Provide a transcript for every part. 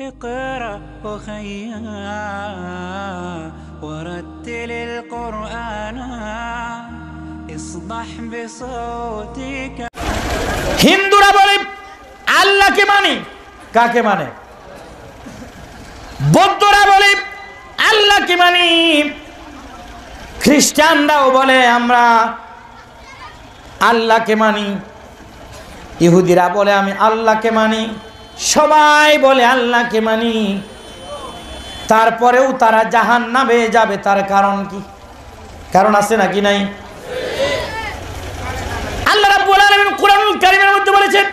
اقرأ أخيا ورتل القرآن اصدح بصوتك হিন্দুরা বলে আল্লাহকে মানে কাকে মানে বৌদ্ধরা বলে আল্লাহকে মানি খ্রিস্টানরাও বলে আমরা আল্লাহকে মানি ইহুদিরা বলে আমি আল্লাহকে মানি সবাই বলে আল্লাহকে মানি। তারপরেও তারা জাহান নামে যাবে, তার কারণ কি? কারণ আছে নাকি নাই? আল্লাহ রাব্বুল আলামিন কোরআনুল কারীমের মধ্যে বলেছেন,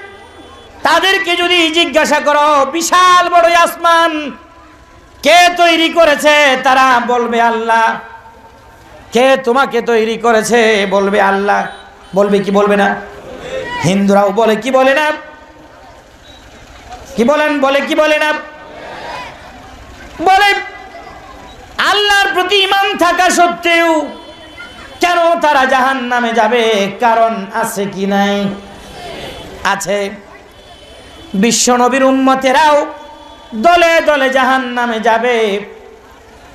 তাদেরকে যদি জিজ্ঞাসা করো, বিশাল বড় আসমান, কে তৈরি করেছে? তারা বলবে আল্লাহ। কে তোমাকে তৈরি করেছে? বলবে আল্লাহ। বলবে কি বলবে না? হিন্দুরাও বলে কি বলে না? কি বলেন, বলে, কি বলে না বলে আল্লাহর প্রতি ইমান থাকা সত্ত্বেও কেন তারা জাহান নামে যাবে? কারণ আছে কি নাই? আছে। বিশ্বনবীর উম্মতেরাও দলে দলে জাহান নামে যাবে।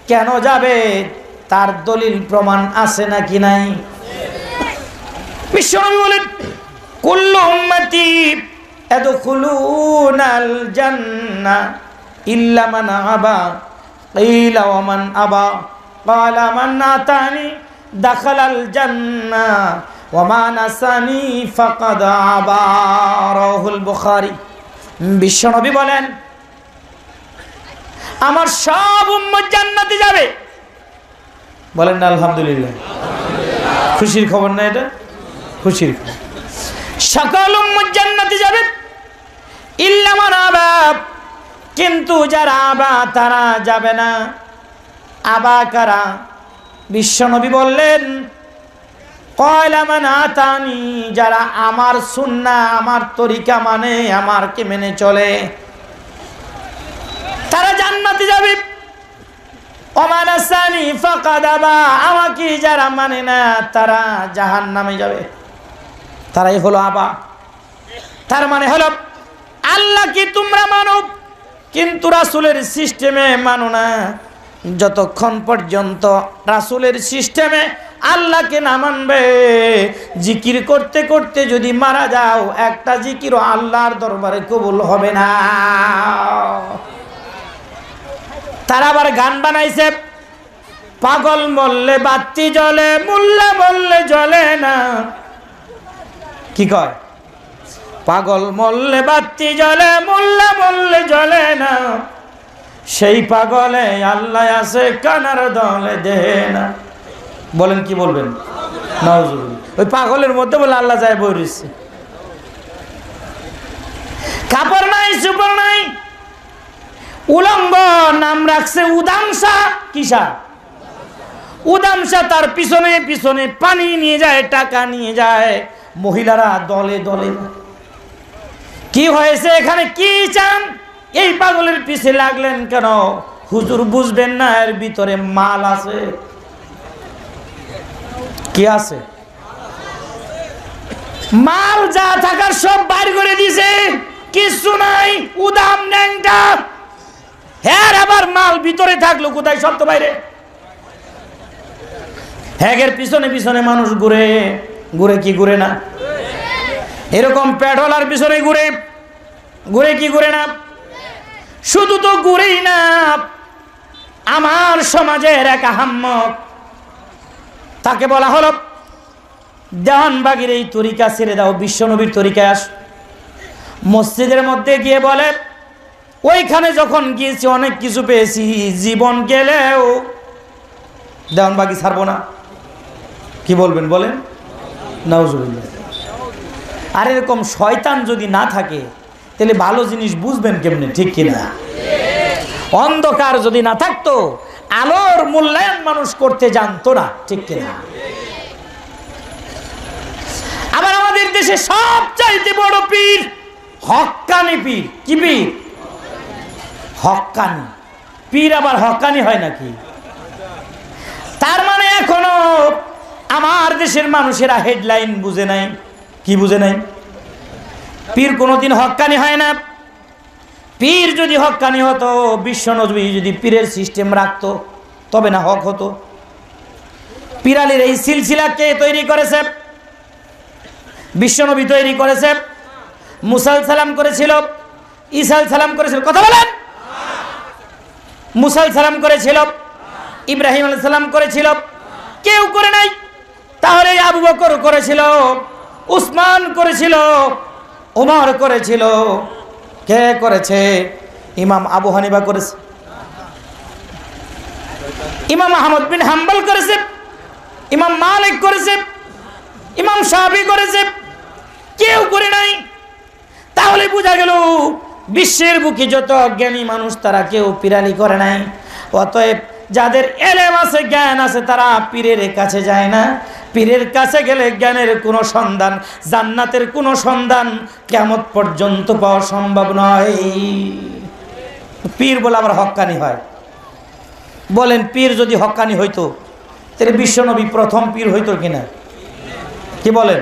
কেন যাবে? তার দলিল প্রমাণ আছে নাকি নাই? বিশ্বনবী বলেন, কুল্লু উম্মতি জান্না আবা জান্না আবা রাহুল বিশ্বনবী বলেন, আমার সব উম্মত জান্নাতে যাবে। বলেন না, আলহামদুলিল্লাহ। খুশির খবর না এটা? খুশির সকল উম্মত জান্নাতে যাবে। কিন্তু যারা আবা, তারা যাবে না। আবা কারা? বিশ্বনবী বললেন কয়লামান আতানি, যারা আমার সুন্না, আমার তরিকা মানে আমারকে মেনে চলে। তারা জান্নাতে যাবে। অমানাসানি ফাকাদাবা আমাকে যারা মানে না, তারা জাহান নামে যাবে। তারাই হলো আবা। তার মানে হলো আল্লাহ কি তোমরা মানো। কিন্তু রাসুলের সিস্টেমে মানো না। যতক্ষণ পর্যন্ত রাসুলের সিস্টেমে আল্লাহকে না মানবে, জিকির করতে করতে যদি মারা যাও, একটা জিকিরও আল্লাহর দরবারে কবুল হবে না। তারা আবার গান বানাইছে, পাগল মরলে বাতি জ্বলে, মুল্লা বললে জ্বলে না। কি কয়? পাগল মরলে বাতি জ্বলে মোল্লা মল্লে জ্বলে না। সেই পাগলে আল্লাহ আছে, কানার দলে দেহে না। বলেন কি বলবেন? নাউজুবিল্লাহ। ওই পাগলের মধ্যে বলে আল্লাহ যায় বইছে কাপড় নাই সুপড় নাই। উলঙ্গ নাম রাখছে উদামসা কিসা? উদামসা তার পিছনে পিছনে পানি নিয়ে যায়, টাকা নিয়ে যায়। মহিলারা দলে দলে কি হয়েছে এখানে কি চান? এই পাগলের পিছে লাগলেন কেন? হুজুর বুঝবেন না, এর ভিতরে মাল আছে। কি আছে? মাল যা থাকার সব বাইর করে দিছে। কিছু নাই, উদাম ন্যাংটা। হ্যাঁ আবার মাল ভিতরে থাকল কোথায়? সব তো বাইরে। হ্যাগের পিছনে পিছনে মানুষ ঘুরে। ঘুরে কি ঘুরে না? এরকম পেট্রোলার পিছনে ঘুরে। ঘুরে কি ঘুরে না? শুধু তো ঘুরেই না, আমার সমাজের এক আহাম্মক, তাকে বলা হলো দেওয়ানবাগির এই তরিকা ছেড়ে দাও, বিশ্বনবীর তরিকায় আস। মসজিদের মধ্যে গিয়ে বলে, ওইখানে যখন গিয়েছি, অনেক কিছু পেয়েছি, জীবন গেলেও দেওয়ানবাগি ছাড়বো না। কি বলবেন বলেন? নাউজুবিল্লাহ। আর এরকম শয়তান যদি না থাকে, তাহলে ভালো জিনিস বুঝবেন কেমনে, ঠিক কিনা? অন্ধকার যদি না থাকতো, আলোর মূল্যায়ন মানুষ করতে জানতো না, ঠিক কিনা? আবার আমাদের দেশে সবচাইতে বড় পীর হক্কানি পীর। কি পীর? হক্কানি পীর আবার হক্কানি হয় নাকি? তার মানে এখনও আমার দেশের মানুষেরা হেডলাইন বুঝে নাই। কি বুঝে নাই? পীর কোনোদিন হক্কানি হয় না। পীর যদি হকানি হতো, বিশ্ব নজবি যদি পীরের সিস্টেম রাখতো, তবে না হক হতো। পিরালির এই সিলসিলা কে তৈরি করেছে? বিশ্বনবী তৈরি করেছে। মুসাল সালাম করেছিল। ইসাল সালাম করেছিল। কথা বলেন। মুসাল সালাম করেছিল। ইব্রাহিম আল সালাম করেছিল। কেউ করে নাই। তাহলে আবু বকর করেছিল। উসমান করেছিল ওমর করেছিল। কে করেছে? ইমাম আবু হানিফা করেছে। ইমাম আহমদ বিন হাম্বল করেছে। ইমাম মালিক করেছে। ইমাম সাহাবি করেছে। কেউ করে নাই। তাহলে বোঝা গেল, বিশ্বের বুকে যত অজ্ঞানী মানুষ, তারা কেউ পিরালি করে নাই। অতএব যাদের এলেম আছে, জ্ঞান আছে, তারা পীরের কাছে যায় না। পীরের কাছে গেলে জ্ঞানের কোনো সন্ধান, জান্নাতের কোনো সন্ধান কেমত পর্যন্ত পাওয়া সম্ভব নয়। পীর বলে আমার হক্কানি হয়। বলেন, পীর যদি হক্কানি হইতো, তাহলে বিশ্বনবী প্রথম পীর হইতো কিনা? কি বলেন?